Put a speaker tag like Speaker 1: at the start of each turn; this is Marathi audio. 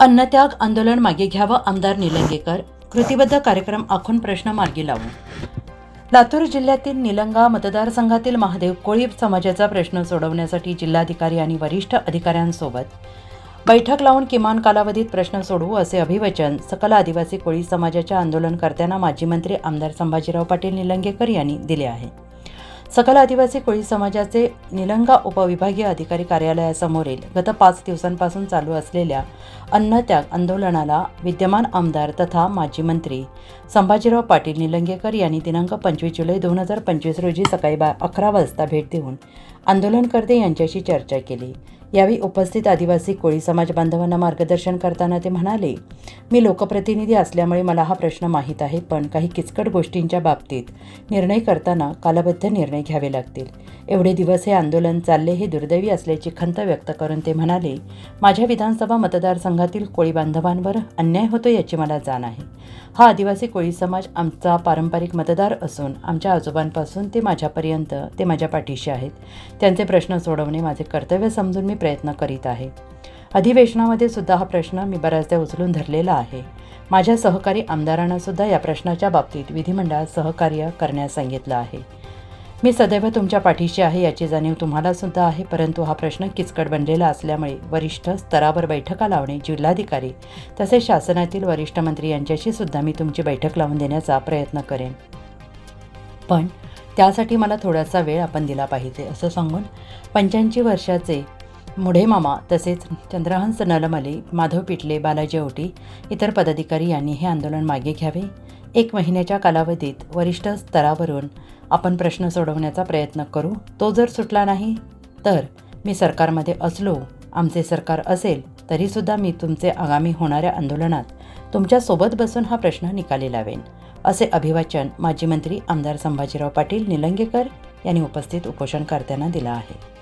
Speaker 1: अन्नत्याग आंदोलन मागे घ्यावं आमदार निलंगेकर. कृतीबद्ध कार्यक्रम आखून प्रश्न मार्गी लावू. लातूर जिल्ह्यातील निलंगा मतदारसंघातील महादेव कोळी समाजाचा प्रश्न सोडवण्यासाठी जिल्हाधिकारी आणि वरिष्ठ अधिकाऱ्यांसोबत बैठक लावून किमान कालावधीत प्रश्न सोडवू असे अभिवचन सकल आदिवासी कोळी समाजाच्या आंदोलनकर्त्यांना माजी मंत्री आमदार संभाजीराव पाटील निलंगेकर यांनी दिले आहे. सकल आदिवासी कोळी समाजाचे निलंगा उपविभागीय अधिकारी कार्यालयासमोरील गत पाच दिवसांपासून चालू असलेल्या अन्नत्याग आंदोलनाला विद्यमान आमदार तथा माजी मंत्री संभाजीराव पाटील निलंगेकर यांनी दिनांक पंचवीस जुलै दोन हजार पंचवीस रोजी सकाळी बा अकरा वाजता भेट देऊन आंदोलनकर्ते यांच्याशी चर्चा केली. यावेळी उपस्थित आदिवासी कोळी समाज बांधवांना मार्गदर्शन करताना ते म्हणाले मी लोकप्रतिनिधी असल्यामुळे मला हा प्रश्न माहीत आहे पण काही किचकट गोष्टींच्या बाबतीत निर्णय करताना कालबद्ध निर्णय घ्यावे लागतील. एवढे दिवस हे आंदोलन चालले हे दुर्दैवी असल्याची खंत व्यक्त करून ते म्हणाले माझ्या विधानसभा मतदारसंघातील कोळी बांधवांवर अन्याय होतो याची मला जाण आहे. हा आदिवासी कोळी समाज आमचा पारंपरिक मतदार असून आमच्या आजोबांपासून ते माझ्यापर्यंत ते माझ्या पाठीशी आहेत. त्यांचे प्रश्न सोडवणे माझे कर्तव्य समजून मी प्रयत्न करीत आहे. अधिवेशनामध्ये सुद्धा हा प्रश्न मी बऱ्याचदा उचलून धरलेला आहे. माझ्या सहकारी आमदारांना सुद्धा या प्रश्नाच्या बाबतीत विधिमंडळात सहकार्य करण्यास सांगितलं आहे. मी सदैव तुमच्या पाठीशी आहे याची जाणीव तुम्हाला सुद्धा आहे परंतु हा प्रश्न किचकट बनलेला असल्यामुळे वरिष्ठ स्तरावर बैठका लावणे जिल्हाधिकारी तसेच शासनातील वरिष्ठ मंत्री यांच्याशी सुद्धा मी तुमची बैठक लावून देण्याचा प्रयत्न करेन. पण त्यासाठी मला थोडासा वेळ आपण दिला पाहिजे असं सांगून पंच्याऐंशी वर्षाचे मुढे मामा तसेच चंद्रहंस नलमले माधव पिटले बालाजी औटी इतर पदाधिकारी यांनी हे आंदोलन मागे घ्यावे. एक महिन्याच्या कालावधीत वरिष्ठ स्तरावरून आपण प्रश्न सोडवण्याचा प्रयत्न करू. तो जर सुटला नाही तर मी सरकारमध्ये असलो आमचे सरकार असेल तरीसुद्धा मी तुमचे आगामी होणाऱ्या आंदोलनात तुमच्यासोबत बसून हा प्रश्न निकाली लावेन असे अभिवाचन माजी मंत्री आमदार संभाजीराव पाटील निलंगेकर यांनी उपस्थित उपोषणकर्त्यांना दिलं आहे.